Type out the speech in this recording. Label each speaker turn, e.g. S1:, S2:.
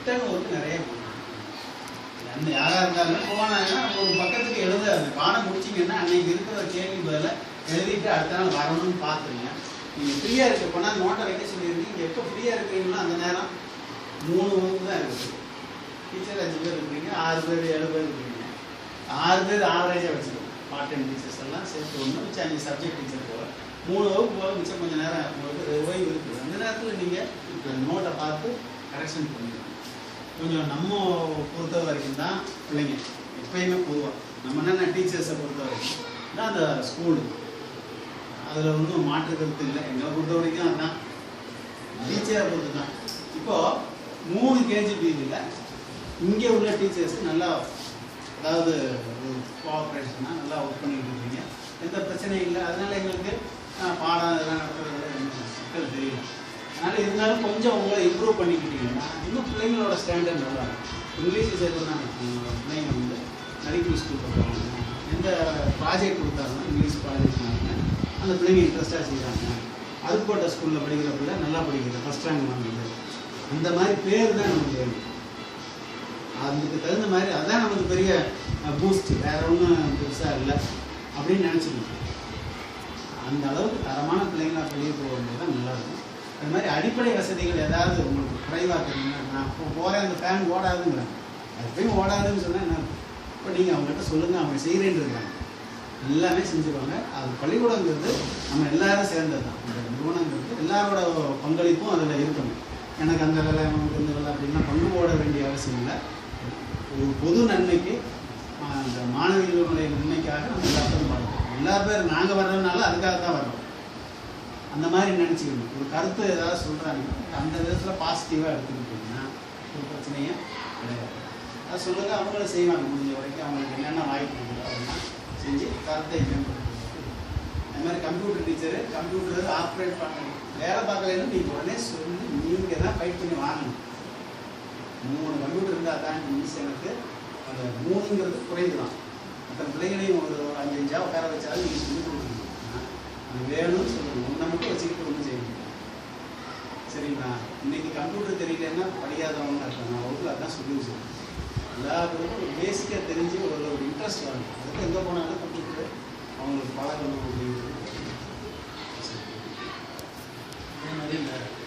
S1: Return work நிறைய கொடுக்கணும் யாராக இருந்தாலும் போனாங்கன்னா ஒரு பக்கத்துக்கு எழுத அந்த பாடம் முடிச்சிங்கன்னா அன்னைக்கு இருக்கிற கேள்வி பதில எழுதிட்டு அடுத்த நாள் வரணும்னு பார்த்துருங்க. நீங்கள் ஃப்ரீயாக இருக்க போனால் நோட்டை வைக்க சொல்லியிருக்கீங்க எப்போ ஃப்ரீயாக இருக்கீங்களோ அந்த நேரம் மூணு வகுப்பு தான் இருக்குது. டீச்சர் அஞ்சு பேர் இருக்கீங்க ஆறு பேர் ஏழு பேர் இருக்கீங்க ஆறு பேர் ஆவரேஜாக வச்சுருக்கோம் பார்ட் டைம் டீச்சர்ஸ் எல்லாம் சேர்த்து ஒன்று மிச்சம் அஞ்சு சப்ஜெக்ட் டீச்சர் போக மூணு வகுப்பு போக மிச்சம் கொஞ்சம் நேரம் உங்களுக்கு ஓய்வு இருக்குது. அந்த நேரத்தில் நீங்கள் இப்போ நோட்டை பார்த்து கரெக்ஷன் பண்ணிடுங்க கொஞ்சம் நம்ம பொறுத்த வரைக்கும் தான் பிள்ளைங்க எப்பயுமே பொதுவாக நம்ம என்ன டீச்சர்ஸை பொறுத்த வரைக்கும் தான் அந்த ஸ்கூலு அதில் ஒன்றும் மாற்று கருத்து இல்லை. எங்களை பொறுத்த வரைக்கும் அதுதான். டீச்சரை பொறுத்து தான் இப்போது மூணு கேஜி கேஜிபியில் இங்கே உள்ள டீச்சர்ஸ் நல்லா அதாவது கோஆப்ரேஷனாக நல்லா ஒர்க் பண்ணிட்டு இருக்கீங்க. எந்த பிரச்சனையும் இல்லை. அதனால் எங்களுக்கு பாடம் இதெல்லாம் நடத்துறது சிக்கல் தெரியல. அதனால் இருந்தாலும் கொஞ்சம் உங்களை இம்ப்ரூவ் பண்ணிக்கிட்டீங்கன்னா இன்னும் பிள்ளைங்களோட ஸ்டாண்டர்ட் நல்லா இங்கிலீஷ் சேர்த்துனாங்க பிள்ளைங்க வந்து நடிப்பு ஸ்கூல் போகிறாங்க எந்த ப்ராஜெக்ட் கொடுத்தாலும் இங்கிலீஷ் ப்ராஜெக்ட் அந்த பிள்ளைங்க இன்ட்ரெஸ்ட்டாக செய்கிறாங்க அதுக்கோட்டை ஸ்கூலில் படிக்கிற பிள்ளை நல்லா படிக்கிறது ஃபஸ்ட் ரேங்க் வாங்குது அந்த மாதிரி பேர் தான் நமக்கு வேணும். அதுக்கு தகுந்த மாதிரி அதான் நமக்கு பெரிய பூஸ்ட் வேற ஒன்றும் பெருசாக இல்லை அப்படின்னு நினச்சிக்கணும். அந்த அளவுக்கு தரமான பிள்ளைங்களா வெளியே போகும்போது தான் நல்லாயிருக்கும் அது மாதிரி அடிப்படை வசதிகள் ஏதாவது உங்களுக்கு குறைவாக இருக்குதுன்னா நான் இப்போ போகிறேன் அந்த ஃபேன் ஓடாதுங்கிறேன் அது போய் ஓடாதுன்னு சொன்னால் என்ன இப்போ நீங்கள் அவங்ககிட்ட சொல்லுங்கள் அவங்க செய்கிறேன்னு இருக்காங்க. எல்லாமே செஞ்சுருவாங்க. அது பள்ளிக்கூடங்கிறது நம்ம எல்லாரும் சேர்ந்தது தான் அந்த நிறுவனங்கிறது எல்லாரோட பங்களிப்பும் அதில் இருக்கணும். எனக்கு அந்த வேலை அவங்களுக்கு இந்த வேலை அப்படின்னா பங்கு போட வேண்டிய அவசியம் இல்லை. ஒரு பொது நன்மைக்கு அந்த மாணவிகளுடைய நன்மைக்காக நம்ம எல்லாத்தையும் பார்க்கணும். எல்லா பேர் நாங்கள் வர்றதுனால அதுக்காக தான் வர்றோம். அந்த மாதிரி நினச்சிக்கணும். ஒரு கருத்து ஏதாவது சொல்கிறாங்க அந்த விதத்தில் பாசிட்டிவாக எடுத்துக்கிட்டிங்கன்னா ஒரு பிரச்சனையும் கிடையாது. அது சொல்லுங்கள் அவங்களும் செய்வாங்க. முடிஞ்ச வரைக்கும் அவங்களுக்கு என்னென்ன வாய்ப்பு அப்படின்னா செஞ்சு கருத்தை மேம்படுத்துறது அது மாதிரி கம்ப்யூட்டர் டீச்சரு கம்ப்யூட்டர் ஆப்ரேட் பண்ணணும் வேலை பார்க்கலன்னு நீங்கள் உடனே சொல்லி நீங்கள் தான் ஃபைட் பண்ணி வாங்கணும். மூணு கம்ப்யூட்டர் இருந்தால் தான் மிஸ் எனக்கு அந்த மூணுங்கிறது குறைவு தான் மற்ற பிள்ளைகளையும் ஒரு ஒரு அஞ்சு அஞ்சாக உட்கார வச்சாலும் நீங்கள் சொல்லி கொடுக்கணும் ஆனா, அது வேணும்னு சொல்லணும் ஒன்றை மட்டும் வச்சுக்கிட்டு ஒன்றும் செய்ய முடியாது. சரிங்களா? இன்னைக்கு கம்ப்யூட்டர் தெரியலன்னா படிக்காதவங்க இருக்காங்க வகுப்பில் அதான் சொல்லி வச்சுருக்கோம் எல்லா பேருக்கும் ஒரு பேசிக்காக தெரிஞ்சு ஒரு ஒரு இன்ட்ரெஸ்ட் வரணும் அதுக்கு எங்கே போனாலும் கம்ப்யூட்டர் அவங்களுக்கு பழகணும்.